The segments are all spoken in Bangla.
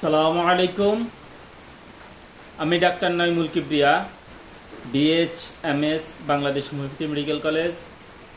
সালামু আলাইকুম। আমি doctor Naimul Kibria DH M S Bangladesh homeopathy medical college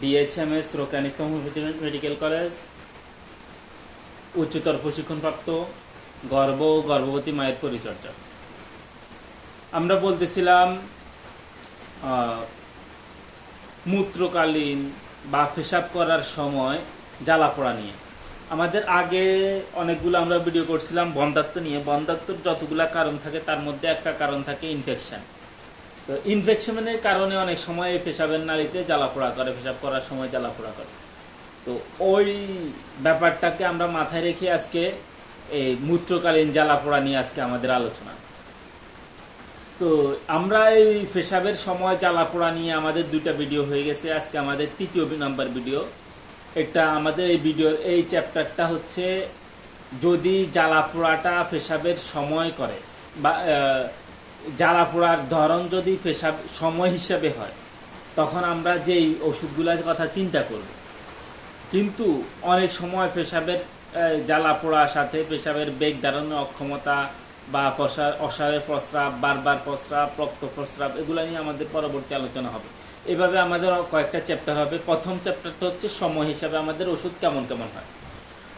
DH M S Rokan Islam homeopathy medical college, উচ্চতর প্রশিক্ষণপ্রাপ্ত গর্ভ ও গর্ভবতী মায়ের পরিচর্যা। আমরা বলতেছিলাম মূত্রকালীন বা পেশাব করার সময় জ্বালা পোড়া নিয়ে। আমাদের আগে অনেকগুলো আমরা ভিডিও করছিলাম, বন্ধাত্ম নিয়ে। বন্ধাত্মর যতগুলা কারণ থাকে, তার মধ্যে একটা কারণ থাকে ইনফেকশন তো ইনফেকশনের কারণে অনেক সময় পেশাবের নালীতে জ্বালাপোড়া করে, পেশাব করার সময় জ্বালাপোড়া করে। তো ওই ব্যাপারটাকে আমরা মাথায় রেখে আজকে এই মূত্রকালীন জ্বালাপোড়া নিয়ে আজকে আমাদের আলোচনা। তো আমরা এই পেশাবের সময় জ্বালাপোড়া নিয়ে আমাদের দুইটা ভিডিও হয়ে গেছে। আজকে আমাদের তৃতীয় নাম্বার ভিডিও এটা আমাদের এই ভিডিওর এই চ্যাপ্টারটা হচ্ছে যদি জ্বালা পোড়াটা পেশাবের সময় করে বা জ্বালা পোড়ার ধরন যদি পেশাব, সময় হিসাবে হয়, তখন আমরা যেই ওষুধগুলোর কথা চিন্তা করব। কিন্তু অনেক সময় পেশাবের জ্বালা পোড়ার সাথে পেশাবের বেগ ধারণের অক্ষমতা বা প্রসার, অসারের প্রস্রাব, বারবার প্রস্রাব, রক্ত প্রস্রাব, এগুলো নিয়ে আমাদের পরবর্তী আলোচনা হবে। এভাবে আমাদের কয়েকটা চ্যাপ্টার হবে। প্রথম চ্যাপ্টারটা হচ্ছে সময় হিসাবে আমাদের ওষুধ কেমন কেমন হয়।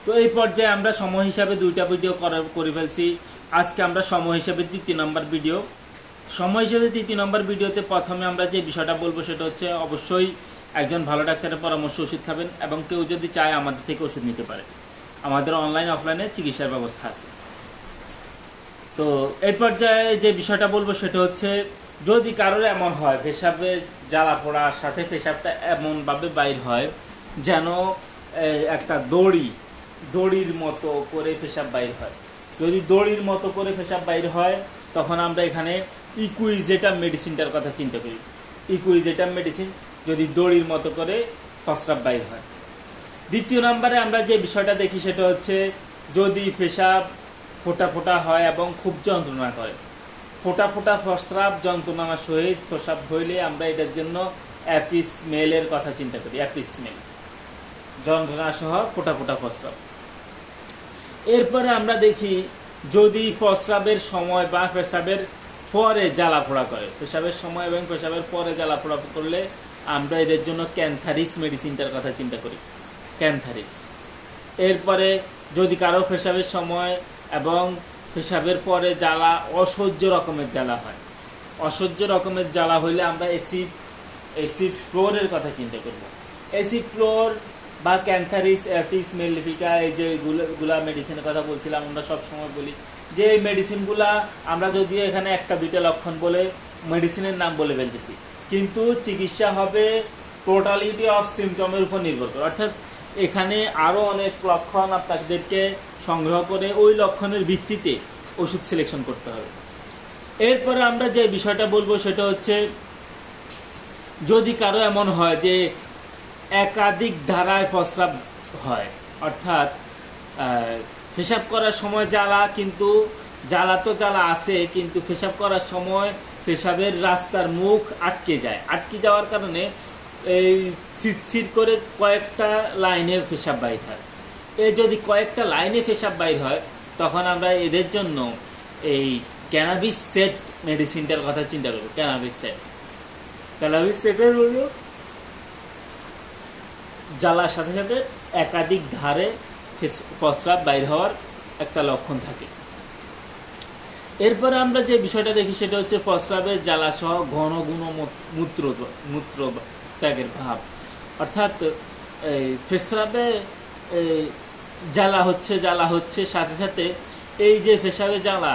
তো এই পর্যায়ে আমরা সময় হিসাবে দুইটা ভিডিও করা- করে ফেলছি। আজকে আমরা সময় হিসাবে দ্বিতীয় নম্বর ভিডিও সময় হিসেবে তৃতীয় নম্বর ভিডিওতে প্রথমে আমরা যে বিষয়টা বলব সেটা হচ্ছে অবশ্যই একজন ভালো ডাক্তারের পরামর্শ ওষুধ খাবেন এবং কেউ যদি চায় আমাদের থেকে ওষুধ নিতে পারে। আমাদের অনলাইন অফলাইনে চিকিৎসার ব্যবস্থা আছে। তো এই পর্যায়ে যে বিষয়টা বলব সেটা হচ্ছে, যদি কারোর এমন হয়, পেশাবে জ্বালা পোড়ার সাথে পেশাবটা এমনভাবে বাইর হয় যেন একটা দড়ি, দড়ির মতো করে পেশাব বাইর হয়। যদি দড়ির মতো করে পেশাব বাইর হয়, তখন আমরা এখানে ইকুইজেটাম মেডিসিনটার কথা চিন্তা করি। ইকুইজেটাম মেডিসিন যদি দড়ির মতো করে প্রস্রাব বাইর হয়। দ্বিতীয় নম্বরে আমরা যে বিষয়টা দেখি সেটা হচ্ছে, যদি পেশাব ফোটা ফোটা হয় এবং খুব যন্ত্রণা করে ফোটা ফোটা প্রস্রাব, যন্ত্রণার সহিত প্রস্রাব হইলে আমরা এটার জন্য অ্যাপিস মেলের কথা চিন্তা করি, অ্যাপিস স্মেল যন্ত্রণা সহ ফোটা ফোটা প্রস্রাব। এরপরে আমরা দেখি, যদি প্রস্রাবের সময় বা পেশাবের পরে জ্বালা পোড়া করে, পেশাবের সময় এবং পেশাবের পরে জ্বালা পোড়া করলে আমরা এদের জন্য ক্যান্থারিস মেডিসিনটার কথা চিন্তা করি। ক্যান্থারিস। এরপরে যদি কারও পেশাবের সময় এবং পেশাবের পরে জ্বালা অসহ্য রকমের জ্বালা হয়। অসহ্য রকমের জ্বালা হইলে আমরা অ্যাসিড অ্যাসিড ফ্লোরের কথা চিন্তা করব। অ্যাসিড ফ্লোর বা ক্যান্থারিস অ্যাটিস মেলিফিকা এই যে গুলা মেডিসিনের কথা বলছিলাম, আমরা সব সময় বলি যে এই মেডিসিনগুলা আমরা যদিও এখানে একটা, দুইটা লক্ষণ বলে মেডিসিনের নাম বলে ফেলতেছি। কিন্তু চিকিৎসা হবে টোটালিটি অফ সিমটমের উপর নির্ভর করে। অর্থাৎ এখানে আরও অনেক লক্ষণ আপনাদেরকে সংগ্রহ করে ওই লক্ষণের ভিত্তিতে ওষুধ সিলেকশন করতে হবে। এরপরে আমরা যে বিষয়টা বলব সেটা হচ্ছে, যদি কারও এমন হয় যে একাধিক ধারায় প্রস্রাব হয়, অর্থাৎ পেশাব করার সময় জ্বালা, কিন্তু জ্বালা তো জ্বালা আছে, কিন্তু পেশাব করার সময় পেশাবের রাস্তার মুখ আটকে যায়। আটকে যাওয়ার কারণে এই ছিটছিট করে কয়েকটা লাইনে পেশাব বাইর হয়। এই যদি কয়েকটা লাইনে পেশাব বাইর হয় তখন আমরা এদের জন্য এই ক্যানাবিস সেট মেডিসিনটার কথা চিন্তা করব। ক্যানাবিস সেট ক্যানাবিস সেটের হলো? জ্বালার সাথে সাথে একাধিক ধারে প্রস্রাব বাইর হওয়ার একটা লক্ষণ থাকে। এরপরে আমরা যে বিষয়টা দেখি সেটা হচ্ছে প্রস্রাবের জ্বালা সহ ঘন গুণ মূত্র মূত্র ত্যাগের ভাব। অর্থাৎ এই এই জ্বালা হচ্ছে জ্বালা হচ্ছে, সাথে সাথে এই যে পেশাবে জ্বালা,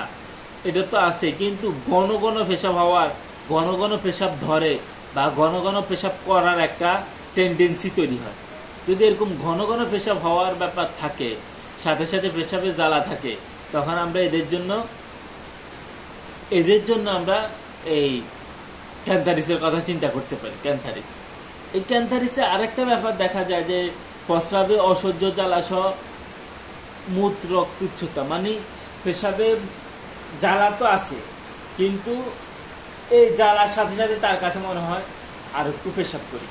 এটা তো আছে, কিন্তু ঘন ঘন পেশাব হওয়ার, ঘন ঘন পেশাব ধরে বা ঘন ঘন পেশাব করার একটা টেন্ডেন্সি তৈরি হয়। যদি এরকম ঘন ঘন পেশাব হওয়ার ব্যাপার থাকে, সাথে সাথে পেশাবে জ্বালা থাকে, তখন আমরা এদের জন্য এদের জন্য আমরা এই ক্যান্থারিসের কথা চিন্তা করতে পারি, ক্যান্থারিস। এই ক্যান্থারিসে আরেকটা ব্যাপার দেখা যায় যে প্রস্রাবে অসহ্য জ্বালাসহ মূত্র তুচ্ছতা মানে পেশাবে জ্বালা তো আছে, কিন্তু এই জ্বালার সাথে সাথে তার কাছে মনে হয় আর একটু পেশাব করি।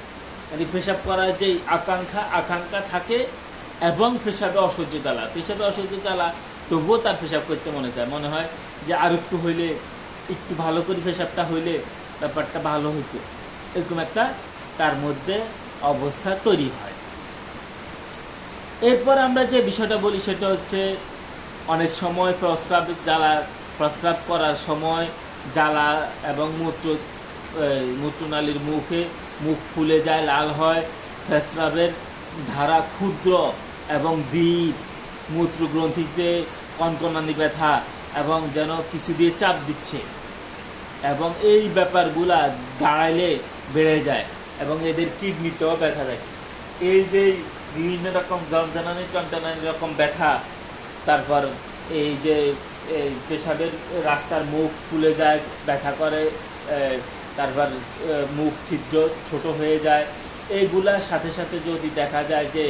মানে পেশাব করার যে আকাঙ্ক্ষা আকাঙ্ক্ষা থাকে এবং পেশাবে অসহ্য জ্বালা। পেশাবে অসহ্য জ্বালা তবুও তার পেশাব করতে মনে চায়। মনে হয় যে আর একটু হইলে, একটু ভালো করে পেশাবটা হইলে ব্যাপারটা ভালো হইতো। এরকম একটা তার মধ্যে অবস্থা তৈরি হয়। এরপর আমরা যে বিষয়টা বলি সেটা হচ্ছে অনেক সময় প্রস্রাব, জ্বালা, প্রস্রাব করার সময় জ্বালা এবং মূত্র মূত্রনালীর মুখে মুখ ফুলে যায়, লাল হয়। প্রস্রাবের ধারা ক্ষুদ্র এবং দ্বীপ মূত্রগ্রন্থিতে কনকনানি ব্যথা এবং যেন কিছু দিয়ে চাপ দিচ্ছে এবং এই ব্যাপারগুলা দাঁড়াইলে বেড়ে যায় এবং এদের কিডনিতেও ব্যথা দেয় এই যে বিভিন্ন রকম যন্ত্রণানি টনটনানি রকম ব্যথা, তারপর এই যে, এই পেশাবের রাস্তার মুখ ফুলে যায়, ব্যথা করে তারপর মুখ ছিদ্র ছোট হয়ে যায়। এইগুলার সাথে সাথে যদি দেখা যায় যে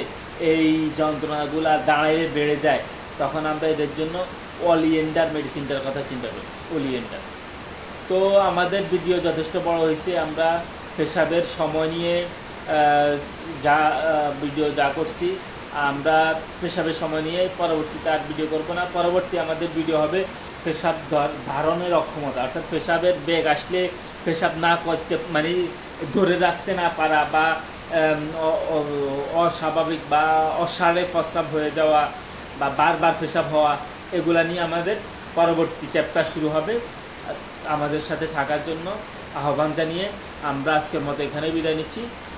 এই যন্ত্রণাগুলা দাঁড়িয়ে বেড়ে যায়, তখন আমরা এদের জন্য অলিয়েন্ডার মেডিসিনটার কথা চিন্তা করি, অলিয়েন্ডার। তো আমাদের ভিডিও যথেষ্ট বড় হয়েছে, আমরা পেশাবের সময় নিয়ে যা ভিডিও যা করছি, আমরা পেশাবের সময় নিয়ে পরবর্তীতে আর ভিডিও করব না। পরবর্তী আমাদের ভিডিও হবে পেশাব ধর- ধারণের অক্ষমতা, অর্থাৎ পেশাবের বেগ আসলে পেশাব না করতে মানে ধরে রাখতে না পারা বা অস্বাভাবিক বা অসারে প্রস্রাব হয়ে যাওয়া বা বারবার পেশাব হওয়া, এগুলা নিয়ে আমাদের পরবর্তী চ্যাপ্টার শুরু হবে। আমাদের সাথে থাকার জন্য আহ্বান জানিয়ে আমরা আজকের মতো এখানে বিদায় নিচ্ছি।